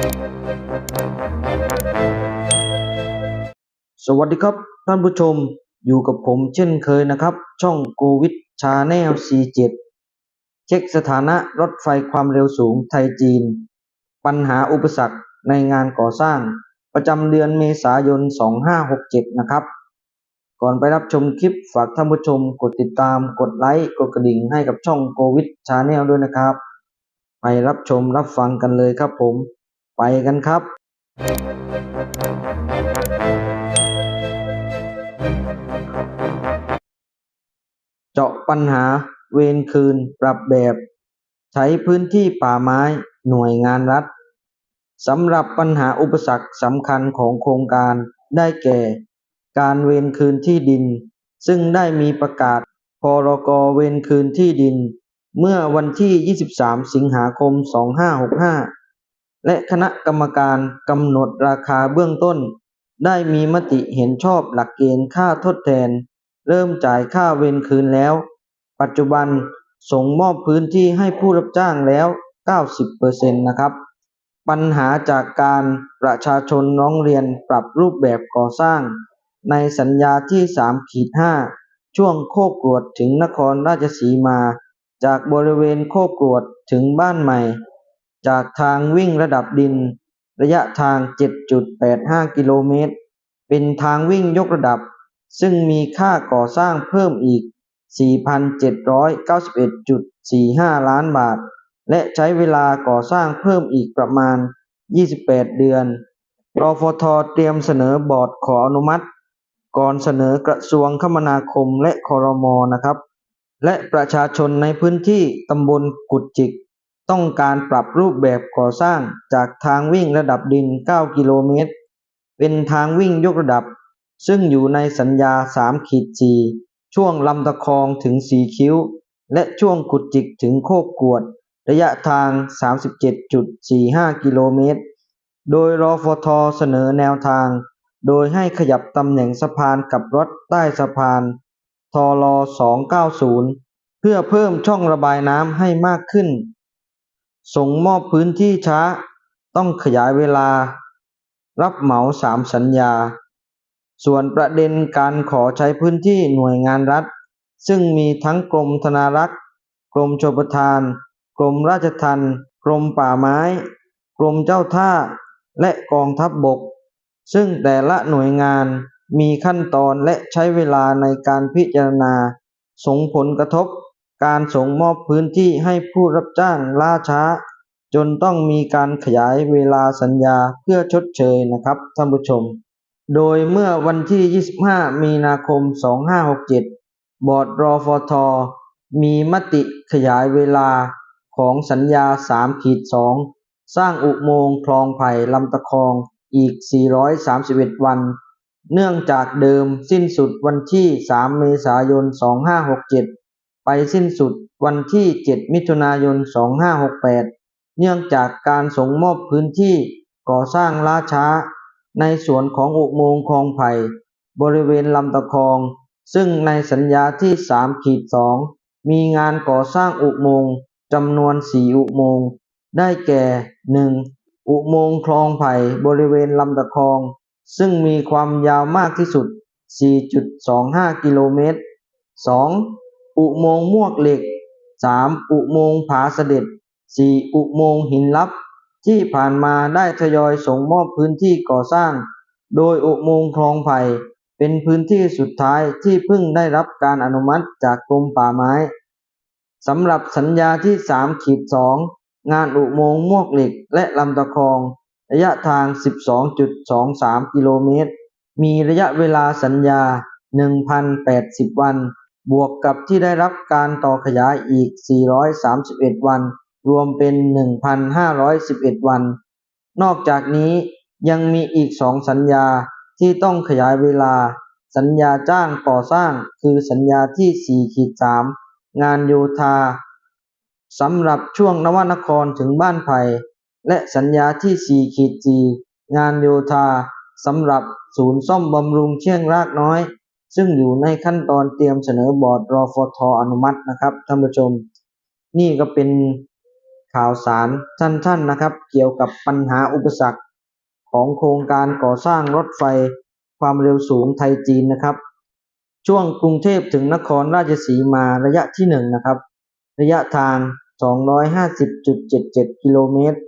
สวัสดีครับท่านผู้ชมอยู่กับผมเช่นเคยนะครับ ช่องโกวิดชาแนล C7 เช็คสถานะรถไฟความเร็วสูงไทยจีน ปัญหาอุปสรรคในงานก่อสร้าง ประจำเดือนเมษายน 2567 นะครับ ก่อนไปรับชมคลิปฝากท่านผู้ชมกดติดตามกดไลค์กดกระดิ่งให้กับช่องโกวิดชาแนลด้วยนะครับ ไปรับชมรับฟังกันเลยครับผม ไปกันครับ เจาะปัญหาเวรคืนปรับแบบ ใช้พื้นที่ป่าไม้หน่วยงานรัฐสำหรับปัญหาอุปสรรคสำคัญของโครงการได้แก่ การเวรคืนที่ดิน ซึ่งได้มีประกาศพรกเวรคืนที่ดิน เมื่อวันที่ 23 สิงหาคม 2565 และคณะกรรมการกำหนดราคาเบื้องต้น ได้มีมติเห็นชอบหลักเกณฑ์ค่าทดแทน เริ่มจ่ายค่าเวรคืนแล้ว ปัจจุบันส่งมอบพื้นที่ให้ผู้รับจ้างแล้ว 90%นะครับ ปัญหาจากการประชาชนร้องเรียนปรับรูปแบบก่อสร้าง ในสัญญาที่3ขีด5ช่วงโคกกรวดถึงนครราชสีมา จากบริเวณโคกกรวดถึงบ้านใหม่ จากทางวิ่งระดับดิน ระยะทาง 7.85 กิโลเมตร เป็นทางวิ่งยกระดับ ซึ่งมีค่าก่อสร้างเพิ่มอีก 4,791.45 ล้านบาท และใช้เวลาก่อสร้างเพิ่มอีกประมาณ 28 เดือนรฟทเตรียมเสนอบอร์ดขออนุมัติ ก่อนเสนอกระทรวงคมนาคมและคอรมอนะครับ และประชาชนในพื้นที่ตำบลกุดจิก ต้องการปรับรูปแบบก่อสร้างจากทางวิ่งระดับดิน 9 กิโลเมตร เป็นทางวิ่งยกระดับ ซึ่งอยู่ในสัญญา3ขีด4ช่วงลำตะคองถึงสีคิ้ว และช่วงกุดจิกถึงโคกกวด ระยะทาง 37.45 กิโลเมตร โดยรอฟทเสนอแนวทาง โดยให้ขยับตำแหน่งสะพานกับรถใต้สะพานทล290 เพื่อเพิ่มช่องระบายน้ำให้มากขึ้น ส่งมอบพื้นที่ช้า ต้องขยายเวลา รับเหมาสามสัญญา ส่วนประเด็นการขอใช้พื้นที่หน่วยงานรัฐ ซึ่งมีทั้งกรมธนารักษ์ กรมชลประทาน กรมราชทัณฑ์กรมป่าไม้ กรมเจ้าท่า และกองทัพบบก ซึ่งแต่ละหน่วยงานมีขั้นตอนและใช้เวลาในการพิจารณาส่งผลกระทบ การส่งมอบพื้นที่ให้ผู้รับจ้างล่าช้า จนต้องมีการขยายเวลาสัญญาเพื่อชดเชยนะครับท่านผู้ชม โดยเมื่อวันที่ 25 มีนาคม 2567 บอร์ดรอฟทมีมติขยายเวลาของสัญญา3ขีด2สร้างอุโมงค์คลองไผ่ลำตะคองอีก 431 วัน เนื่องจากเดิมสิ้นสุดวันที่ 3 เมษายน 2567 สิ้นสุดวันที่ 7 มิถุนายน 2568 เนื่องจากการส่งมอบพื้นที่ก่อสร้างล่าช้า ในส่วนของอุโมงค์คลองไผ่ บริเวณลำตะคอง ซึ่งในสัญญาที่3ขีด2มีงานก่อสร้างอุโมงค์จำนวน 4 อุโมงค์ ได้แก่ 1. อุโมงค์คลองไผ่บริเวณลำตะคอง ซึ่งมีความยาวมากที่สุด 4.25 กิโลเมตร 2. อุโมงค์มวกเหล็ก 3. อุโมงค์ผาเสด็จ 4. อุโมงค์หินลับ ที่ผ่านมาได้ทยอยส่งมอบพื้นที่ก่อสร้าง โดยอุโมงค์คลองไผ่เป็นพื้นที่สุดท้ายที่เพิ่งได้รับการอนุมัติจากกรมป่าไม้สำหรับสัญญาที่3ขีด2งานอุโมงค์มวกเหล็กและลำตะคอง ระยะทาง 12.23 กิโลเมตร มีระยะเวลาสัญญา 1,080 วัน บวกกับที่ได้รับการต่อขยายอีก 431 วัน รวมเป็น 1,511 วัน นอกจากนี้ยังมีอีกสองสัญญาที่ต้องขยายเวลา สัญญาจ้างก่อสร้างคือสัญญาที่ 4 ขีด 3 งานโยธาสำหรับช่วงนวนครถึงบ้านไผ่และสัญญาที่4ขีด4งานโยธาสำหรับศูนย์ซ่อมบำรุงเชียงรากน้อย ซึ่งอยู่ในขั้นตอนเตรียมเสนอบอร์ดรอฟทอนุมัตินะครับท่านผู้ชม นี่ก็เป็นข่าวสารสั้นๆนะครับ เกี่ยวกับปัญหาอุปสรรคของโครงการก่อสร้างรถไฟความเร็วสูงไทยจีนนะครับ ช่วงกรุงเทพถึงนครราชสีมาระยะที่หนึ่งนะครับ ระยะทาง 250.77 กิโลเมตร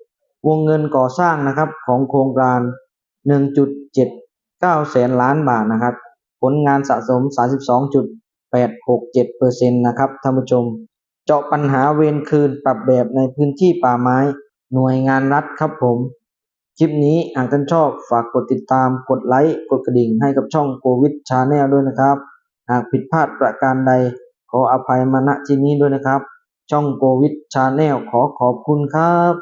วงเงินก่อสร้างนะครับของโครงการ 1.79 แสนล้านบาทนะครับ ผลงานสะสม 32.867%นะครับท่านผู้ชม เจาะปัญหาเวรคืนปรับแบบในพื้นที่ป่าไม้ หน่วยงานรัฐครับผม คลิปนี้หากท่านชอบฝากกดติดตามกดไลค์ กดกระดิ่งให้กับช่องโควิดชาแนลด้วยนะครับ หากผิดพลาดประการใด ขออภัยมาณที่นี้ด้วยนะครับ ช่องโควิดชาแนลขอขอบคุณครับ